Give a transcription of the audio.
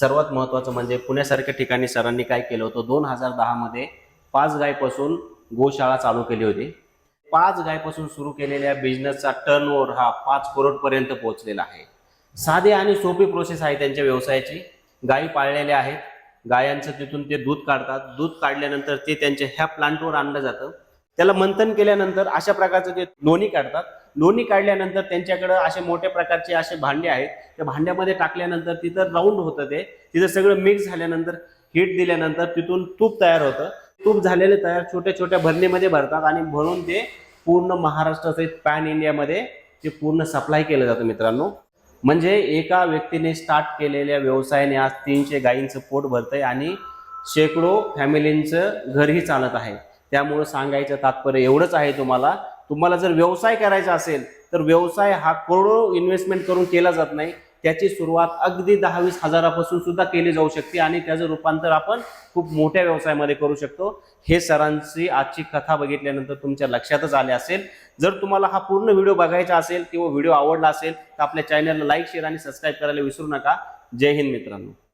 सर्वात महत्त्वाचं म्हणजे पुण्यासारख्या ठिकाणी सरांनी काय केलं होतं? दोन हजार दहामध्ये पाच गायपासून गोशाळा चालू केली होती. पाच गायपासून सुरू केलेल्या बिझनेसचा टर्नओव्हर हा पाच करोडपर्यंत पोहोचलेला आहे. साधी आणि सोपी प्रोसेस आहे त्यांच्या व्यवसायाची. गायी पाळलेल्या आहेत. गायांचं तिथून ते दूध काढतात. दूध काढल्यानंतर ते त्यांच्या ह्या प्लांटवर आणलं जातं. त्याला मंथन केल्यानंतर अशा प्रकारचं ते लोणी काढतात. लोणी काढल्यानंतर त्यांच्याकडं असे मोठ्या प्रकारचे असे भांडे आहेत. त्या भांड्यामध्ये टाकल्यानंतर तिथं राऊंड होतं ते. तिथं सगळं मिक्स झाल्यानंतर हीट दिल्यानंतर तिथून तूप तयार होतं. तूप झालेले तयार छोट्या छोट्या भरणीमध्ये भरतात आणि भरून ते पूर्ण महाराष्ट्राचे पॅन इंडियामध्ये ते पूर्ण सप्लाय केलं जातं मित्रांनो. म्हणजे एका व्यक्तीने स्टार्ट केलेल्या व्यवसायाने आज तीनशे गायींचं पोट भरतंय आणि शेकडो फॅमिलींचं घरही चालत आहे. त्यामुळं सांगायचं तात्पर्य एवढंच आहे तुम्हाला. तुम्हाला जर व्यवसाय करायचा असेल तर व्यवसाय हा करोडो इन्व्हेस्टमेंट करून केला जात नाही. त्याची सुरुवात अगदी दहा वीस हजारापासून सुद्धा केली जाऊ शकते आणि त्याचं रूपांतर आपण खूप मोठ्या व्यवसायामध्ये करू शकतो. हे सरांची आजची कथा बघितल्यानंतर तुमच्या लक्षातच आले असेल. जर तुम्हाला हा पूर्ण व्हिडिओ बघायचा असेल किंवा व्हिडिओ आवडला असेल तर आपल्या चॅनलला लाईक शेअर आणि सबस्क्राईब करायला विसरू नका. जय हिंद मित्रांनो.